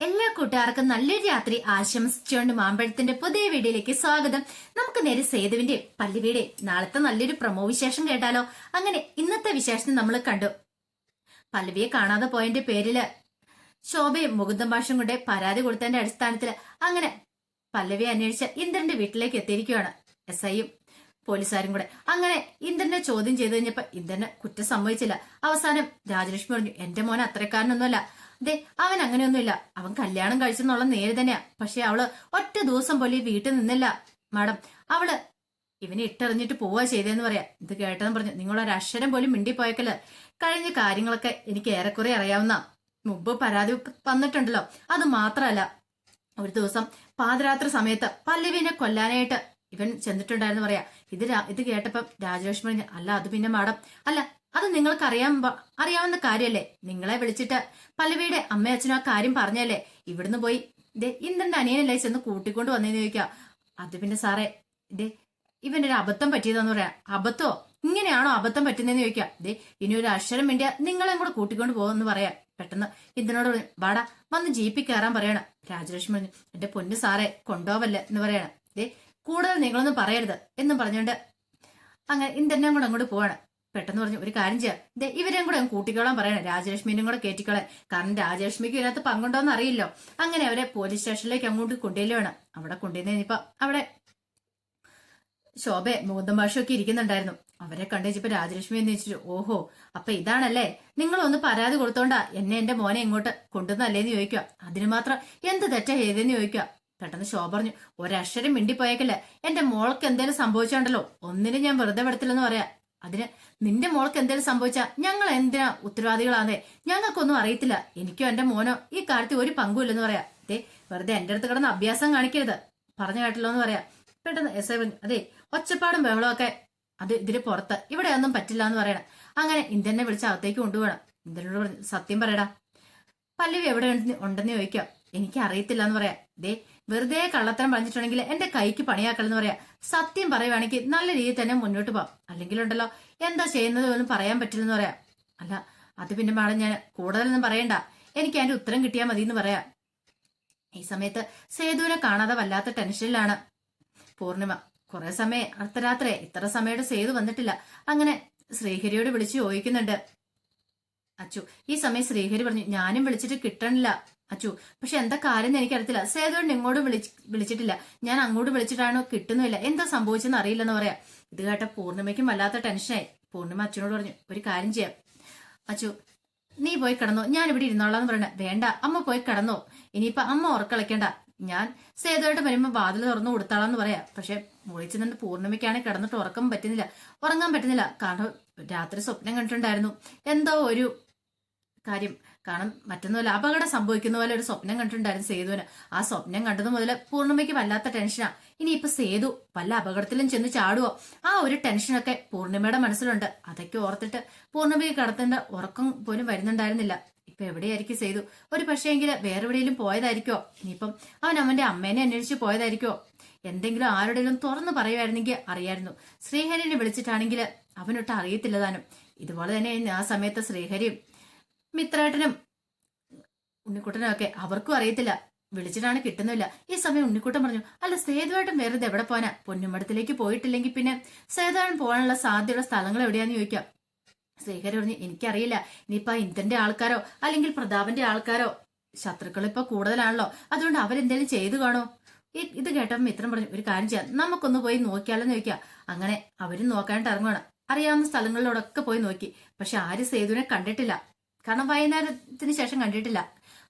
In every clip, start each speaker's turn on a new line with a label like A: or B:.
A: എല്ലാ കൂട്ടുകാർക്കും നല്ലൊരു രാത്രി ആശംസിച്ചുകൊണ്ട് മാമ്പഴത്തിന്റെ പുതിയ വീഡിയോയിലേക്ക് സ്വാഗതം. നമുക്ക് നേരെ സേതുവിന്റെ പല്ലുവീടെ നാളത്തെ നല്ലൊരു പ്രമോ വിശേഷം കേട്ടാലോ? അങ്ങനെ ഇന്നത്തെ വിശേഷം നമ്മൾ കണ്ടു. പല്ലവിയെ കാണാതെ പോയതിന്റെ പേരിൽ ശോഭയും മുകുന്ദം ഭാഷയും കൊണ്ട് പരാതി കൊടുത്തതിന്റെ അടിസ്ഥാനത്തിൽ അങ്ങനെ പല്ലവിയെ അന്വേഷിച്ച ഇന്ദ്രന്റെ വീട്ടിലേക്ക് എത്തിയിരിക്കുകയാണ്. എസ് ഐയും പോലീസുകാരും കൂടെ. അങ്ങനെ ഇന്ദ്രനെ ചോദ്യം ചെയ്തു കഴിഞ്ഞപ്പോ ഇന്ദ്രന് കുറ്റം സംഭവിച്ചില്ല അവസാനം രാജലക്ഷ്മി പറഞ്ഞു എന്റെ മോൻ അത്രക്കാരനൊന്നുമല്ല. ദേ അവൻ അങ്ങനെയൊന്നുമില്ല. അവൻ കല്യാണം കഴിച്ചെന്നുള്ള നേര് തന്നെയാ. പക്ഷെ അവൾ ഒറ്റ ദിവസം പോലും വീട്ടിൽ നിന്നില്ല. മാഡം അവൾ ഇവനെ ഇട്ടറിഞ്ഞിട്ട് പോവാ ചെയ്തതെന്ന് പറയാ. ഇത് കേട്ടെന്ന് പറഞ്ഞു നിങ്ങളൊരു അക്ഷരം പോലും മിണ്ടിപ്പോയക്കൽ കഴിഞ്ഞ കാര്യങ്ങളൊക്കെ എനിക്ക് ഏറെക്കുറെ അറിയാവുന്ന. മുമ്പ് പരാതി വന്നിട്ടുണ്ടല്ലോ. അത് മാത്രമല്ല ഒരു ദിവസം പാതിരാത്രി സമയത്ത് പല്ലവിനെ കൊല്ലാനായിട്ട് ഇവൻ ചെന്നിട്ടുണ്ടായിരുന്നു പറയാ. ഇത് ഇത് കേട്ടപ്പം രാജലക്ഷ്മി അല്ല അത് പിന്നെ മാഡം അല്ല അത് നിങ്ങൾക്ക് അറിയാൻ അറിയാവുന്ന കാര്യമല്ലേ നിങ്ങളെ വിളിച്ചിട്ട് പല്ലവിയുടെ അമ്മയും അച്ഛനും ആ കാര്യം പറഞ്ഞല്ലേ? ഇവിടുന്ന് പോയി ഇതേ ഇന്ദ്രന്റെ അനിയനല്ലേ ചെന്ന് കൂട്ടിക്കൊണ്ട് വന്നേന്ന് ചോദിക്കാം. അത് പിന്നെ സാറേ ഇതേ ഇവന്റെ ഒരു അബദ്ധം പറ്റിയതെന്ന് പറയാം. അബദ്ധോ? ഇങ്ങനെയാണോ അബദ്ധം പറ്റുന്നതെന്ന് ചോദിക്കാം. ദേ ഇനി ഒരു അക്ഷരം വേണ്ടിയാ നിങ്ങളെ കൂടെ കൂട്ടിക്കൊണ്ട് പോകുമെന്ന് പറയാം. പെട്ടെന്ന് ഇന്ദ്രനോട് വാടാ വന്ന് ജീപ്പിൽ കയറാൻ പറയണം. രാജലക്ഷ്മി പറഞ്ഞു എന്റെ പൊന്ന് സാറേ കൊണ്ടുപോവല്ലേ എന്ന് പറയണം. ദേ കൂടുതൽ നിങ്ങളൊന്നും പറയരുത് എന്നും പറഞ്ഞുകൊണ്ട് അങ്ങനെ ഇന്ദ്രനെയും കൂടെ അങ്ങോട്ട് പോവാണ്. പെട്ടെന്ന് പറഞ്ഞു ഒരു കാര്യം ചെയ്യാം. ദേ ഇവരെയും കൂടെ കൂട്ടിക്കോളാൻ പറയണം. രാജലക്ഷ്മിനും കൂടെ കയറ്റിക്കോളാൻ കാരണം രാജലക്ഷ്മിക്ക് ഇതിനകത്ത് പങ്കുണ്ടോന്ന് അറിയില്ലോ. അങ്ങനെ അവരെ പോലീസ് സ്റ്റേഷനിലേക്ക് അങ്ങോട്ട് കൊണ്ടുചെല്ലുവാണ് അവിടെ കൊണ്ടുവന്നിപ്പോ അവിടെ ശോഭ മുകുന്ദം ഭാഷയൊക്കെ ഇരിക്കുന്നുണ്ടായിരുന്നു. അവരെ കണ്ടുവച്ചപ്പോ രാജലക്ഷ്മി എന്ന് ചോദിച്ചു ഓഹോ അപ്പൊ ഇതാണല്ലേ? നിങ്ങൾ ഒന്ന് പരാതി കൊടുത്തോണ്ടാ എന്നെ എന്റെ മോനെ ഇങ്ങോട്ട് കൊണ്ടുവന്നല്ലേന്ന് ചോദിക്കുക. അതിന് മാത്രം എന്ത് തെറ്റാ ചെയ്തെന്ന് ചോദിക്കുക. പെട്ടെന്ന് ശോഭ പറഞ്ഞു ഒരക്ഷരം മിണ്ടിപ്പോയേക്കല്ലേ. എന്റെ മോൾക്ക് എന്തേലും സംഭവിച്ചോണ്ടല്ലോ. ഒന്നിനും ഞാൻ വെറുതെ വിടത്തില്ലെന്ന് പറയാ. അതിന് നിന്റെ മോൾക്ക് എന്തെങ്കിലും സംഭവിച്ചാ ഞങ്ങൾ എന്തിനാ ഉത്തരവാദികളാന്നേ? ഞങ്ങൾക്കൊന്നും അറിയത്തില്ല. എനിക്കോ എന്റെ മോനോ ഈ കാര്യത്തിൽ ഒരു പങ്കുമില്ലെന്ന് പറയാ. ദേ വെറുതെ എന്റെ അടുത്ത് കിടന്ന് അഭ്യാസം കാണിക്കരുത്. പറഞ്ഞു കേട്ടല്ലോ എന്ന് പറയാ. പെട്ടെന്ന് എസ് ഐ അതെ ഒച്ചപ്പാടും ബഹളമൊക്കെ അത് ഇതിന് പുറത്ത്. ഇവിടെ ഒന്നും പറ്റില്ല എന്ന് പറയണം. അങ്ങനെ ഇന്ദ്രനെ വിളിച്ച് അകത്തേക്ക് കൊണ്ടുപോകണം. ഇന്ദ്രനോട് പറഞ്ഞു സത്യം പറയടാ. പല്ലവി എവിടെ ഉണ്ട്- ഉണ്ടെന്ന് ചോദിക്കാം. എനിക്ക് അറിയത്തില്ല എന്ന് പറയാം. ദേ വെറുതെ കള്ളത്തരം പറഞ്ഞിട്ടുണ്ടെങ്കിൽ എന്റെ കൈക്ക് പണിയാക്കലെന്ന് പറയാ. സത്യം പറയുവാണെങ്കിൽ നല്ല രീതിയിൽ തന്നെ മുന്നോട്ട് പോവാം. അല്ലെങ്കിൽ ഉണ്ടല്ലോ എന്താ ചെയ്യുന്നത് പോലും പറയാൻ പറ്റില്ലെന്ന് പറയാം. അല്ല അത് പിന്നെ മാഡം ഞാൻ കൂടുതലൊന്നും പറയണ്ട. എനിക്ക് അതിന്റെ ഉത്തരം കിട്ടിയാൽ മതി എന്ന് പറയാം. ഈ സമയത്ത് സേതുവിനെ കാണാതെ വല്ലാത്ത ടെൻഷനിലാണ്. പൂർണിമ കുറെ സമയം അർദ്ധരാത്രി ഇത്ര സമയത്ത് സേതു വന്നിട്ടില്ല. അങ്ങനെ ശ്രീഹരിയോട് വിളിച്ച് ചോദിക്കുന്നുണ്ട്. അച്ചു ഈ സമയം ശ്രീഹരി പറഞ്ഞു ഞാനും വിളിച്ചിട്ട് കിട്ടണില്ല. അച്ചു പക്ഷെ എന്താ കാര്യം എന്ന് എനിക്കറിയത്തില്ല. സേതുവിനെ ഇങ്ങോട്ട് വിളിച്ച് വിളിച്ചിട്ടില്ല. ഞാൻ അങ്ങോട്ട് വിളിച്ചിട്ടാണോ കിട്ടുന്നില്ല എന്താ സംഭവിച്ചെന്ന് അറിയില്ലെന്ന് പറയാം. ഇത് കേട്ട പൂർണിമയ്ക്കും വല്ലാത്ത ടെൻഷനായി. പൂർണിമ അച്ഛനോട് പറഞ്ഞു ഒരു കാര്യം ചെയ്യാം. അച്ചു നീ പോയി കിടന്നോ. ഞാൻ ഇവിടെ ഇരുന്നോളാന്ന് പറയണ. വേണ്ട അമ്മ പോയി കിടന്നോ. ഇനിയിപ്പൊ അമ്മ ഉറക്കളയ്ക്കണ്ട ഞാൻ സേതുവായിട്ട് വരുമ്പോ വാതിൽ തുറന്നു കൊടുത്താളാന്ന് പറയാ. പക്ഷെ മുളിച്ചു നിന്ന് പൂർണിമയ്ക്കാണെങ്കിൽ കിടന്നിട്ട് ഉറക്കം പറ്റുന്നില്ല. ഉറങ്ങാൻ പറ്റുന്നില്ല. കാരണം രാത്രി സ്വപ്നം കണ്ടിട്ടുണ്ടായിരുന്നു. എന്തോ ഒരു കാര്യം. കാരണം മറ്റൊന്നുമല്ല അപകടം സംഭവിക്കുന്ന പോലെ ഒരു സ്വപ്നം കണ്ടിട്ടുണ്ടായിരുന്നു സേതുവിന്. ആ സ്വപ്നം കണ്ടത് മുതൽ പൂർണിമയ്ക്ക് വല്ലാത്ത ടെൻഷനാ ഇപ്പൊ സേതു വല്ല അപകടത്തിലും ചെന്ന് ചാടുവോ? ആ ഒരു ടെൻഷനൊക്കെ പൂർണിമയുടെ മനസ്സിലുണ്ട്. അതൊക്കെ ഓർത്തിട്ട് പൂർണിമയ്ക്ക് കടത്തേണ്ട ഉറക്കം പോലും വരുന്നുണ്ടായിരുന്നില്ല. ഇപ്പൊ എവിടെയായിരിക്കും സേതു? ഒരു പക്ഷേങ്കിൽ വേറെ എവിടെയെങ്കിലും പോയതായിരിക്കോ ഇനിയിപ്പം അവൻ അവന്റെ അമ്മേനെ അന്വേഷിച്ച് പോയതായിരിക്കോ എന്തെങ്കിലും ആരുടെയും തുറന്നു പറയുമായിരുന്നെങ്കിൽ അറിയായിരുന്നു. ശ്രീഹരിനെ വിളിച്ചിട്ടാണെങ്കിൽ അവനൊട്ട് അറിയത്തില്ല താനും. ഇതുപോലെ തന്നെ ആ സമയത്ത് ശ്രീഹരിയും മിത്രേട്ടനും ഉണ്ണിക്കുട്ടനും ഒക്കെ അവർക്കും അറിയത്തില്ല. വിളിച്ചിട്ടാണ് കിട്ടുന്നില്ല. ഈ സമയം ഉണ്ണിക്കുട്ടൻ പറഞ്ഞു അല്ല സേതുവേട്ടൻ വേറെ എവിടെ പോനാ പൊന്നുമടത്തിലേക്ക് പോയിട്ടില്ലെങ്കിൽ പിന്നെ സേതുവേട്ടൻ പോകാനുള്ള സാധ്യതയുള്ള സ്ഥലങ്ങൾ എവിടെയാന്ന് ചോദിക്കാം. ശ്രീഹരി പറഞ്ഞു എനിക്കറിയില്ല. ഇനിയിപ്പോ ഇന്ദ്രന്റെ ആൾക്കാരോ അല്ലെങ്കിൽ പ്രതാപന്റെ ആൾക്കാരോ ശത്രുക്കൾ ഇപ്പൊ കൂടുതലാണല്ലോ. അതുകൊണ്ട് അവരെന്തെങ്കിലും ചെയ്തു കാണോ? ഇത് കേട്ടപ്പോൾ മിത്രം പറഞ്ഞു ഒരു കാര്യം ചെയ്യാം. നമുക്കൊന്ന് പോയി നോക്കിയാലോന്ന് ചോദിക്കാം. അങ്ങനെ അവരും നോക്കാനായിട്ട് ഇറങ്ങുവാണ്. അറിയാവുന്ന സ്ഥലങ്ങളിലൂടെ ഒക്കെ പോയി നോക്കി. പക്ഷെ ആരും സേതുവിനെ കണ്ടിട്ടില്ല. കാരണം വൈകുന്നേരത്തിന് ശേഷം കണ്ടിട്ടില്ല.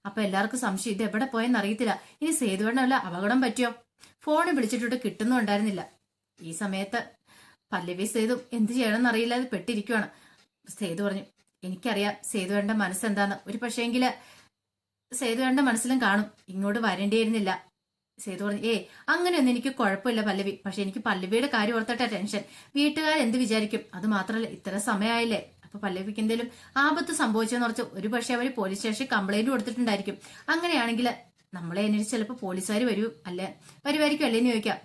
A: അപ്പൊ എല്ലാവർക്കും സംശയം ഇത് എവിടെ പോയെന്ന് അറിയത്തില്ല. ഇനി സേതുവണ്ണമല്ല അപകടം പറ്റിയോ? ഫോണ് വിളിച്ചിട്ട് കിട്ടുന്നുണ്ടായിരുന്നില്ല ഈ സമയത്ത് പല്ലവി സേതു എന്ത് ചെയ്യണമെന്ന് അറിയില്ലാതെ പെട്ടിരിക്കുവാണ്. സേതു പറഞ്ഞു എനിക്കറിയാം സേതുവേണ്ട മനസ്സെന്താന്ന്. ഒരു പക്ഷേങ്കിൽ സേതുവേണ്ട മനസ്സിലും കാണും. ഇങ്ങോട്ട് വരേണ്ടിയിരുന്നില്ല. സേതു പറഞ്ഞു ഏ അങ്ങനെയൊന്നും എനിക്ക് കുഴപ്പമില്ല പല്ലവി. പക്ഷെ എനിക്ക് പല്ലവിയുടെ കാര്യം ഓർത്തിട്ട ടെൻഷൻ. വീട്ടുകാർ എന്ത് വിചാരിക്കും? അത് മാത്രമല്ല ഇത്ര സമയമായില്ലേ അപ്പൊ പല്ലവിക്ക് എന്തെങ്കിലും ആപത്ത് സംഭവിച്ചെന്ന് ഓർത്ത് ഒരു പക്ഷെ അവർ പോലീസ് സ്റ്റേഷനിൽ കംപ്ലൈന്റ് കൊടുത്തിട്ടുണ്ടായിരിക്കും. അങ്ങനെയാണെങ്കിൽ നമ്മളെ അന്വേഷിച്ച് ചിലപ്പോൾ പോലീസുകാർ വരും അല്ലേ? വരുമായിരിക്കും അല്ലേന്ന് ചോദിക്കാം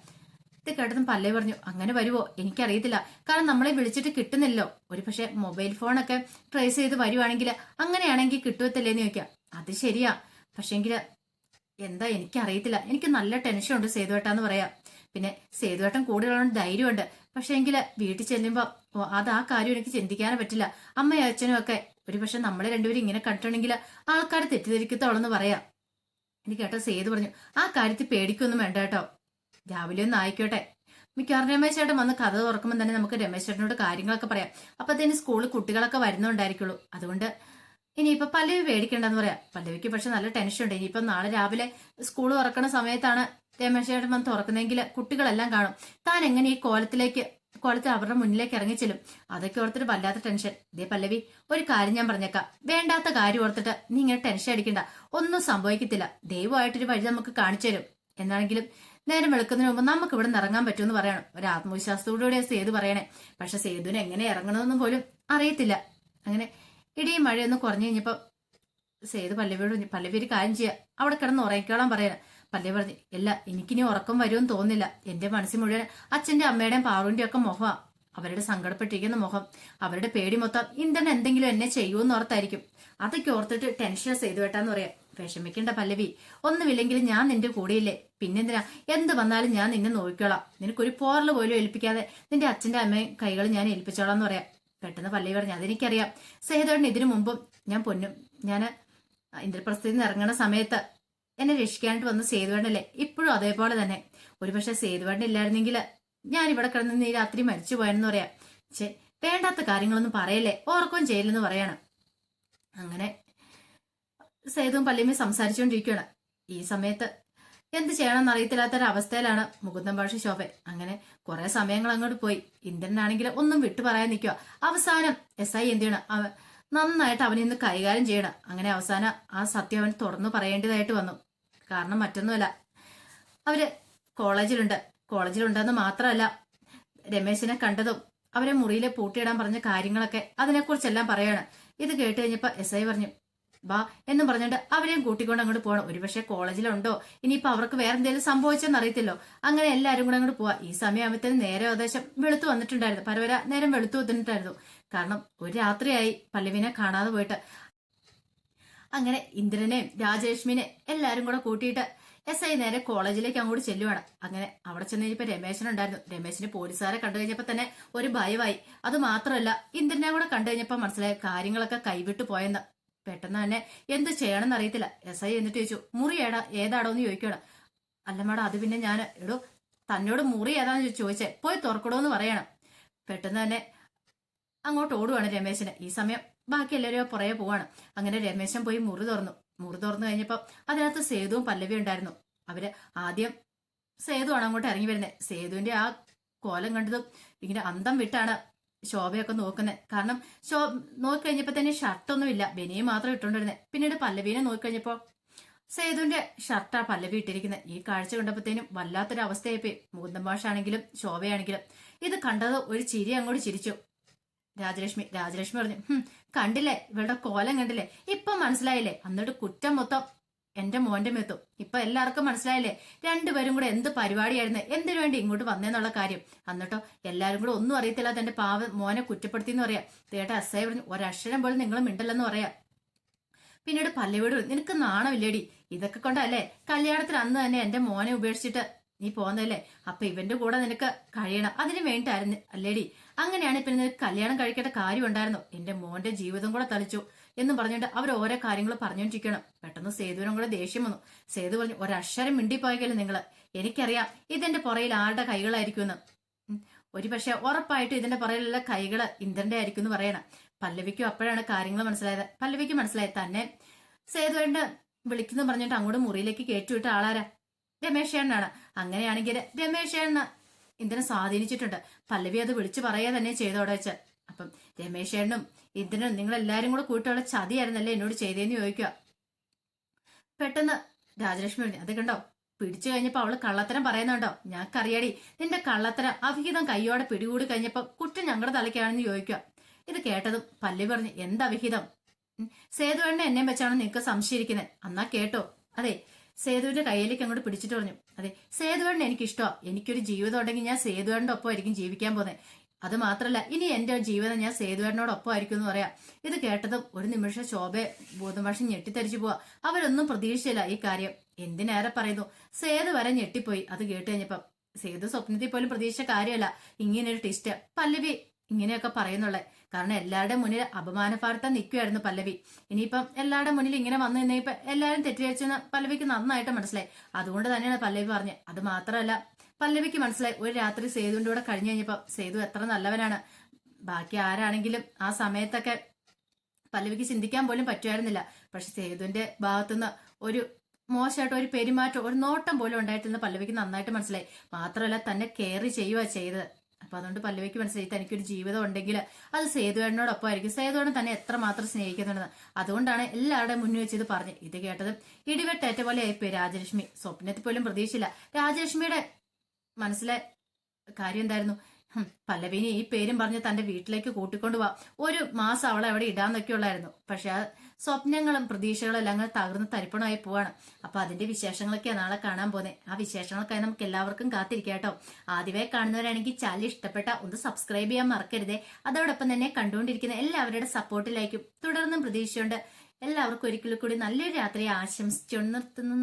A: ഇത് കേട്ടതും പല്ലേ പറഞ്ഞു അങ്ങനെ വരുവോ? എനിക്കറിയത്തില്ല. കാരണം നമ്മളെ വിളിച്ചിട്ട് കിട്ടുന്നില്ലോ ഒരു പക്ഷെ മൊബൈൽ ഫോണൊക്കെ ട്രേസ് ചെയ്ത് വരുവാണെങ്കിൽ അങ്ങനെയാണെങ്കിൽ കിട്ടുവത്തില്ലേന്ന് ചോദിക്കാം അത് ശരിയാ. പക്ഷെങ്കിൽ എന്താ എനിക്കറിയത്തില്ല. എനിക്ക് നല്ല ടെൻഷൻ ഉണ്ട് സേതുവേട്ടാന്ന് പറയാം പിന്നെ സേതുവേട്ടൻ കൂടുതലുള്ള ധൈര്യമുണ്ട്. പക്ഷെ എങ്കിൽ വീട്ടിൽ ചെല്ലുമ്പോ ഓ, അത് ആ കാര്യം എനിക്ക് ചിന്തിക്കാനേ പറ്റില്ല. അമ്മയും അച്ഛനും ഒക്കെ ഒരു പക്ഷെ നമ്മളെ രണ്ടുപേരും ഇങ്ങനെ കണ്ടിട്ടുണ്ടെങ്കിൽ ആൾക്കാർ തെറ്റിദ്ധരിക്കത്തോളെന്ന് പറയാം. എനിക്ക് കേട്ടോ സേതു പറഞ്ഞു ആ കാര്യത്തിൽ പേടിക്കൊന്നും വേണ്ട കേട്ടോ. രാവിലെ ഒന്നും ആയിക്കോട്ടെ. മിക്കവാറും രമേശ് ചേട്ടൻ വന്ന് കഥ തുറക്കുമ്പോൾ തന്നെ നമുക്ക് രമേശ് ചേട്ടനോട് കാര്യങ്ങളൊക്കെ പറയാം. അപ്പൊ തന്നെ സ്കൂളിൽ കുട്ടികളൊക്കെ വരുന്നുണ്ടായിരിക്കുള്ളൂ. അതുകൊണ്ട് ഇനിയിപ്പോ പല്ലവി പേടിക്കണ്ടെന്ന് പറയാം. പല്ലവിക്ക് പക്ഷെ നല്ല ടെൻഷൻ ഉണ്ട്. ഇനിയിപ്പോ നാളെ രാവിലെ സ്കൂൾ തുറക്കുന്ന സമയത്താണ് രമേശ് ചേട്ടൻ വന്ന് തുറക്കുന്നെങ്കിൽ കുട്ടികളെല്ലാം കാണും. താൻ എങ്ങനെ ഈ കോലത്തിലേക്ക് കോലത്തിൽ അവരുടെ മുന്നിലേക്ക് ഇറങ്ങിച്ചെല്ലും അതൊക്കെ ഓർത്തിട്ട് വല്ലാത്ത ടെൻഷൻ ഇതേ പല്ലവി ഒരു കാര്യം ഞാൻ പറഞ്ഞേക്കാം. വേണ്ടാത്ത കാര്യം ഓർത്തിട്ട് നീ ഇങ്ങനെ ടെൻഷൻ അടിക്കണ്ട. ഒന്നും സംഭവിക്കത്തില്ല. ദൈവമായിട്ടൊരു വഴി നമുക്ക് കാണിച്ചു തരും. എന്നാണെങ്കിലും നേരം വെളുക്കുന്നതിന് മുമ്പ് നമുക്ക് ഇവിടെ നിന്ന് ഇറങ്ങാൻ പറ്റുമെന്ന് പറയണം. ഒരു ആത്മവിശ്വാസത്തോടുകൂടിയാണ് സേതു പറയണേ. പക്ഷെ സേതുവിന് എങ്ങനെ ഇറങ്ങണമെന്നും പോലും അറിയത്തില്ല. അങ്ങനെ ഇടിയും മഴയൊന്നും കുറഞ്ഞു കഴിഞ്ഞപ്പോൾ സേത് പല്ലവിയോട് പല്ലവി ഒരു കാര്യം ചെയ്യുക അവിടെ കിടന്ന് ഉറങ്ങിക്കോളാൻ പറയണം. പല്ലവി പറഞ്ഞു ഇല്ല എനിക്കിനി ഉറക്കം വരുമെന്ന് തോന്നില്ല എന്റെ മനസ്സിൽ മുഴുവൻ അച്ഛന്റെ അമ്മയുടെയും പാറുവിന്റെയും ഒക്കെ മുഖമാണ് അവരുടെ സങ്കടപ്പെട്ടിരിക്കുന്ന മുഖം അവരുടെ പേടി മൊത്തം. ഇന്ധന എന്തെങ്കിലും എന്നെ ചെയ്യുമെന്ന് ഓർത്തായിരിക്കും. അതൊക്കെ ഓർത്തിട്ട് ടെൻഷൻ ചെയ്തു വേട്ടാന്ന് പറയാം. വിഷമിക്കേണ്ട പല്ലവി. ഒന്നുമില്ലെങ്കിലും ഞാൻ നിന്റെ കൂടെയില്ലേ? പിന്നെന്തിനാ? എന്ത് വന്നാലും ഞാൻ നിന്നെ നോക്കിക്കോളാം. നിനക്കൊരു പോറൽ പോലും ഏൽപ്പിക്കാതെ നിന്റെ അച്ഛന്റെ അമ്മയും കൈകൾ ഞാൻ ഏൽപ്പിച്ചോളാം എന്ന് പറയാം. പെട്ടെന്ന് പല്ലവി പറഞ്ഞു. അതെനിക്കറിയാം. സേതുവേട്ടൻ ഇതിനു മുമ്പും ഞാൻ പൊന്നും. ഞാൻ ഇന്ദ്രപ്രസ്ഥയിൽ നിന്ന് ഇറങ്ങുന്ന സമയത്ത് എന്നെ രക്ഷിക്കാനായിട്ട് വന്ന സേതുവേണ്ടല്ലേ ഇപ്പോഴും അതേപോലെ തന്നെ. ഒരുപക്ഷെ സേതുവേണ്ട ഇല്ലായിരുന്നെങ്കിൽ ഞാൻ ഇവിടെ കിടന്ന് നീ രാത്രി മരിച്ചു പോയെന്ന് പറയാം. പക്ഷെ വേണ്ടാത്ത കാര്യങ്ങളൊന്നും പറയല്ലേ? ഓർക്കുകയും ചെയ്യില്ലെന്ന് പറയണം. അങ്ങനെ സേതുവും പല്ലിയമ്മയും സംസാരിച്ചുകൊണ്ടിരിക്കുകയാണ്. ഈ സമയത്ത് എന്ത് ചെയ്യണമെന്ന് അറിയത്തില്ലാത്തൊരവസ്ഥയിലാണ് മുകുന്ദൻ ഭാഷ ശോഭ അങ്ങനെ കുറെ സമയങ്ങൾ അങ്ങോട്ട് പോയി. ഇന്ദ്രനാണെങ്കിൽ ഒന്നും വിട്ടു പറയാൻ നിൽക്കുക അവസാനം എസ് ഐ എന്ത് ചെയ്യണം? അവൻ നന്നായിട്ട് അവനെ ഇന്ന് കൈകാര്യം ചെയ്യണം. അങ്ങനെ അവസാനം ആ സത്യം അവൻ തുറന്നു പറയേണ്ടതായിട്ട് വന്നു. കാരണം മറ്റൊന്നുമല്ല. അവർ കോളേജിലുണ്ട്. കോളേജിലുണ്ടെന്ന് മാത്രമല്ല രമേശിനെ കണ്ടതും അവരെ മുറിയിലെ പൂട്ടിയിടാൻ പറഞ്ഞ കാര്യങ്ങളൊക്കെ അതിനെക്കുറിച്ചെല്ലാം പറയാണ്. ഇത് കേട്ട് കഴിഞ്ഞപ്പോൾ എസ് ഐ പറഞ്ഞു ബാ എന്നും പറഞ്ഞുകൊണ്ട് അവരെയും കൂട്ടിക്കൊണ്ട് അങ്ങോട്ട് പോകണം ഒരുപക്ഷെ കോളേജിലുണ്ടോ? ഇനിയിപ്പോ അവർക്ക് വേറെ എന്തെങ്കിലും സംഭവിച്ചെന്ന് അറിയത്തില്ലോ. അങ്ങനെ എല്ലാവരും കൂടെ അങ്ങോട്ട് പോവാ. ഈ സമയമാകുമ്പോഴത്തേന് നേരെ ഏകദേശം വെളുത്തു വന്നിട്ടുണ്ടായിരുന്നു. പരവര നേരം വെളുത്തു വന്നിട്ടുണ്ടായിരുന്നു. കാരണം ഒരു രാത്രിയായി പല്ലവിനെ കാണാതെ പോയിട്ട്. അങ്ങനെ ഇന്ദ്രനെയും രാജലക്ഷ്മിനെ എല്ലാരും കൂടെ കൂട്ടിയിട്ട് എസ് ഐ നേരെ കോളേജിലേക്ക് അങ്ങോട്ട് ചെല്ലുവാണ്. അങ്ങനെ അവിടെ ചെന്ന് കഴിഞ്ഞപ്പോ രമേശനുണ്ടായിരുന്നു രമേശിന് പോലീസുകാരെ കണ്ടു കഴിഞ്ഞപ്പോ തന്നെ ഒരു ഭയമായി. അത് മാത്രമല്ല ഇന്ദ്രനെ കൂടെ കണ്ടു കഴിഞ്ഞപ്പോ മനസ്സിലായ കാര്യങ്ങളൊക്കെ കൈവിട്ടു പോയെന്ന്. പെട്ടെന്ന് തന്നെ എന്ത് ചെയ്യണമെന്ന് അറിയത്തില്ല. എസ് ഐ എന്നിട്ട് ചോദിച്ചു മുറി ഏടാ ഏതാടോ? എന്ന് ചോദിക്കണം അല്ല മേടാ അത് പിന്നെ ഞാൻ എടോ തന്നോട് മുറി ഏതാന്ന് ചോദിച്ചേ പോയി തുറക്കടോ എന്ന് പറയണം. പെട്ടെന്ന് തന്നെ അങ്ങോട്ട് ഓടുവാണ് രമേശന്. ഈ സമയം ബാക്കി എല്ലാവരും പുറകെ പോവാണ്. അങ്ങനെ രമേശൻ പോയി മുറി തുറന്നു. മുറി തുറന്നു കഴിഞ്ഞപ്പോൾ അതിനകത്ത് സേതുവും പല്ലവിയും ഉണ്ടായിരുന്നു. അവർ ആദ്യം സേതുവാണ് അങ്ങോട്ട് ഇറങ്ങി വരുന്നത് സേതുവിന്റെ ആ കോലം കണ്ടതും ഇങ്ങനെ അന്തം വിട്ടാണ് ശോഭയൊക്കെ നോക്കുന്നത് കാരണം ശോ നോക്കിക്കഴിഞ്ഞപ്പോ തന്നെ ഷർട്ടൊന്നും ഇല്ല ബനിയെ മാത്രം ഇട്ടുകൊണ്ടിരുന്നത് പിന്നീട് പല്ലവീനെ നോക്കിക്കഴിഞ്ഞപ്പോ സേതുവിന്റെ ഷർട്ടാ പല്ലവി ഇട്ടിരിക്കുന്നത് ഈ കാഴ്ച കണ്ടപ്പോഴത്തേനും വല്ലാത്തൊരു അവസ്ഥയായിപ്പോയി മുകുന്ദൻ ഭാഷാണെങ്കിലും ശോഭയാണെങ്കിലും. ഇത് കണ്ടത് ഒരു ചിരി അങ്ങോട്ട് ചിരിച്ചു. രാജലക്ഷ്മി രാജലക്ഷ്മി പറഞ്ഞു "ഹും, കണ്ടില്ലേ? ഇവളുടെ കോലം കണ്ടില്ലേ? ഇപ്പൊ മനസ്സിലായില്ലേ? അന്നിട്ട് കുറ്റം മൊത്തം എന്റെ മോന്റെ മേത്തും. ഇപ്പൊ എല്ലാവർക്കും മനസ്സിലായില്ലേ? രണ്ടുപേരും കൂടെ എന്ത് പരിപാടിയായിരുന്നു? എന്തിനു വേണ്ടി ഇങ്ങോട്ട് വന്നേന്നുള്ള കാര്യം? എന്നിട്ടോ എല്ലാരും കൂടെ ഒന്നും അറിയത്തില്ലാത്ത എന്റെ പാവ മോനെ കുറ്റപ്പെടുത്തി എന്ന് പറയാം. തേട്ട ഐ പറഞ്ഞു ഒരക്ഷരം പോലും നിങ്ങൾ മിണ്ടല്ലെന്ന് പറയാം. പിന്നീട് പല്ലവീട് നിനക്ക് നാണമില്ലേടി? ഇതൊക്കെ കൊണ്ടല്ലേ? കല്യാണത്തിന് അന്ന് തന്നെ എന്റെ മോനെ ഉപേക്ഷിച്ചിട്ട് നീ പോന്നല്ലേ? അപ്പൊ ഇവന്റെ കൂടെ നിനക്ക് കഴിയണം. അതിന് വേണ്ടിട്ടായിരുന്നു അല്ലേടി? അങ്ങനെയാണ് പിന്നെ നിനക്ക് കല്യാണം കഴിക്കേണ്ട കാര്യം ഉണ്ടായിരുന്നു എന്റെ മോന്റെ ജീവിതം കൂടെ തളിച്ചു. എന്നും പറഞ്ഞുകൊണ്ട് അവർ ഓരോ കാര്യങ്ങൾ പറഞ്ഞുകൊണ്ടിരിക്കണം പെട്ടെന്ന് സേതുവിനും കൂടെ ദേഷ്യം വന്നു. സേതു പറഞ്ഞു ഒരക്ഷരം മിണ്ടിപ്പോയെങ്കിലും നിങ്ങൾ എനിക്കറിയാം ഇതിന്റെ പുറയിൽ ആരുടെ കൈകളായിരിക്കുമെന്ന്. ഒരു പക്ഷെ ഉറപ്പായിട്ടും ഇതിന്റെ പുറയിലുള്ള കൈകൾ ഇന്ദ്രന്റെ ആയിരിക്കും എന്ന് പറയണം. പല്ലവിക്കും അപ്പോഴാണ് കാര്യങ്ങൾ മനസ്സിലായത്. പല്ലവിക്ക് മനസ്സിലായത് തന്നെ സേതുവേണ്ട വിളിക്കുന്നു പറഞ്ഞിട്ട് അങ്ങോട്ട് മുറിയിലേക്ക് കയറ്റിവിട്ട ആളാരാ? രമേശേണ്ണാണ് അങ്ങനെയാണെങ്കിൽ രമേശ് ചേട്ടന് ഇന്ദ്രനെ സ്വാധീനിച്ചിട്ടുണ്ട്. പല്ലവി അത് വിളിച്ചു പറയാ തന്നെ ചെയ്തോടെ വെച്ച്. അപ്പം രമേശ് നിങ്ങൾ എല്ലാരും കൂടെ കൂട്ടുള്ള ചതിയായിരുന്നല്ലേ എന്നോട് ചെയ്തേന്ന് ചോദിക്കുക. പെട്ടെന്ന് രാജലക്ഷ്മി അത് കണ്ടോ? പിടിച്ചു കഴിഞ്ഞപ്പോ അവൾ കള്ളത്തരം പറയുന്നുണ്ടോ? ഞങ്ങൾക്കറിയാടി നിന്റെ കള്ളത്തരം അവിഹിതം കയ്യോടെ പിടികൂടി കഴിഞ്ഞപ്പോ കുറ്റം ഞങ്ങളുടെ തലയ്ക്കാണെന്ന് ചോദിക്കുക. ഇത് കേട്ടതും പല്ലി പറഞ്ഞു എന്താ അവിഹിതം? സേതുവേണ്ണ എന്നെ വെച്ചാണ് നിങ്ങൾക്ക് സംശയിക്കുന്നത് അന്നാ കേട്ടോ. അതെ സേതുവിന്റെ കയ്യിലേക്ക് അങ്ങോട്ട് പിടിച്ചിട്ട് പറഞ്ഞു അതെ സേതുവേണ്ണ എനിക്ക് ഇഷ്ടമാ എനിക്കൊരു ജീവിതം ഉണ്ടെങ്കിൽ ഞാൻ സേതുവേണ്ണന്റെ ഒപ്പം ആയിരിക്കും ജീവിക്കാൻ പോകുന്നത് അത് മാത്രല്ല ഇനി എന്റെ ജീവിതം ഞാൻ സേതുവേട്ടനോടൊപ്പം ആയിരിക്കും എന്ന് പറയാം. ഇത് കേട്ടതും ഒരു നിമിഷം ശോഭ ഭൂതഭാഷം ഞെട്ടിത്തരിച്ചു പോവാ. അവരൊന്നും പ്രതീക്ഷയില്ല ഈ കാര്യം. എന്തിനേറെ പറയുന്നു? സേതു വരെ ഞെട്ടിപ്പോയി. അത് കേട്ട് കഴിഞ്ഞപ്പം സേതു സ്വപ്നത്തിൽ പോലും പ്രതീക്ഷിച്ച കാര്യമല്ല. ഇങ്ങനെ ഒരു ടിസ്റ്റ് പല്ലവി ഇങ്ങനെയൊക്കെ പറയുന്നുള്ളേ. കാരണം എല്ലാവരുടെ മുന്നിൽ അപമാനഭാരത്തം നിൽക്കുമായിരുന്നു പല്ലവി. ഇനിയിപ്പം എല്ലാവരുടെ മുന്നിൽ ഇങ്ങനെ വന്നു നിന്നയിപ്പം എല്ലാവരും തെറ്റിദ്ധരിച്ചെന്ന് പല്ലവിക്ക് നന്നായിട്ട് മനസ്സിലായി. അതുകൊണ്ട് തന്നെയാണ് പല്ലവി പറഞ്ഞത്. അത് മാത്രമല്ല പല്ലവിക്ക് മനസ്സിലായി. ഒരു രാത്രി സേതുവിന്റെ കൂടെ കഴിഞ്ഞു കഴിഞ്ഞപ്പോ സേതു എത്ര നല്ലവനാണ്. ബാക്കി ആരാണെങ്കിലും ആ സമയത്തൊക്കെ പല്ലവിക്ക് ചിന്തിക്കാൻ പോലും പറ്റുമായിരുന്നില്ല. പക്ഷെ സേതുവിന്റെ ഭാഗത്തുനിന്ന് ഒരു മോശമായിട്ട് ഒരു പെരുമാറ്റം ഒരു നോട്ടം പോലും ഉണ്ടായിട്ടില്ല. പല്ലവിക്ക് നന്നായിട്ട് മനസ്സിലായി. മാത്രമല്ല തന്നെ കെയർ ചെയ്യുക ചെയ്തത് അപ്പൊ അതുകൊണ്ട് പല്ലവിക്ക് മനസ്സിലായി. തനിക്കൊരു ജീവിതം ഉണ്ടെങ്കിൽ അത് സേതുവേടനോടൊപ്പം ആയിരിക്കും സേതുവേടൻ തന്നെ എത്രമാത്രം സ്നേഹിക്കുന്നുണ്ടെന്ന്. അതുകൊണ്ടാണ് എല്ലാവരുടെയും മുന്നിൽ വെച്ച് ഇത് പറഞ്ഞത്. ഇത് കേട്ടത് ഇടിവെട്ടേറ്റ പോലെ ആയിപ്പോയി രാജലക്ഷ്മി. സ്വപ്നത്തിൽ പോലും പ്രതീക്ഷയില്ല. രാജലക്ഷ്മിയുടെ മനസ്സിലെ കാര്യം എന്തായിരുന്നു പല്ലവിനെ ഈ പേരും പറഞ്ഞ് തന്റെ വീട്ടിലേക്ക് കൂട്ടിക്കൊണ്ടു പോവാ ഒരു മാസം അവളെ അവിടെ ഇടാന്നൊക്കെ ഉള്ളായിരുന്നു. പക്ഷെ ആ സ്വപ്നങ്ങളും പ്രതീക്ഷകളും എല്ലാം അങ്ങനെ തകർന്ന് തരിപ്പണമായി പോവാണ്. അപ്പൊ അതിന്റെ വിശേഷങ്ങളൊക്കെയാണ് നാളെ കാണാൻ പോകുന്നത് ആ വിശേഷങ്ങളൊക്കെ നമുക്ക് എല്ലാവർക്കും കാത്തിരിക്കാം കേട്ടോ. കാണുന്നവരാണെങ്കിൽ ചാനൽ ഇഷ്ടപ്പെട്ട ഒന്ന് സബ്സ്ക്രൈബ് ചെയ്യാൻ മറക്കരുതേ. അതോടൊപ്പം തന്നെ കണ്ടുകൊണ്ടിരിക്കുന്ന എല്ലാവരുടെ സപ്പോർട്ടിലായിരിക്കും തുടർന്നും പ്രതീക്ഷയുണ്ട്. എല്ലാവർക്കും ഒരിക്കലും കൂടി നല്ലൊരു രാത്രി ആശംസിച്ചു നിർത്തുന്നു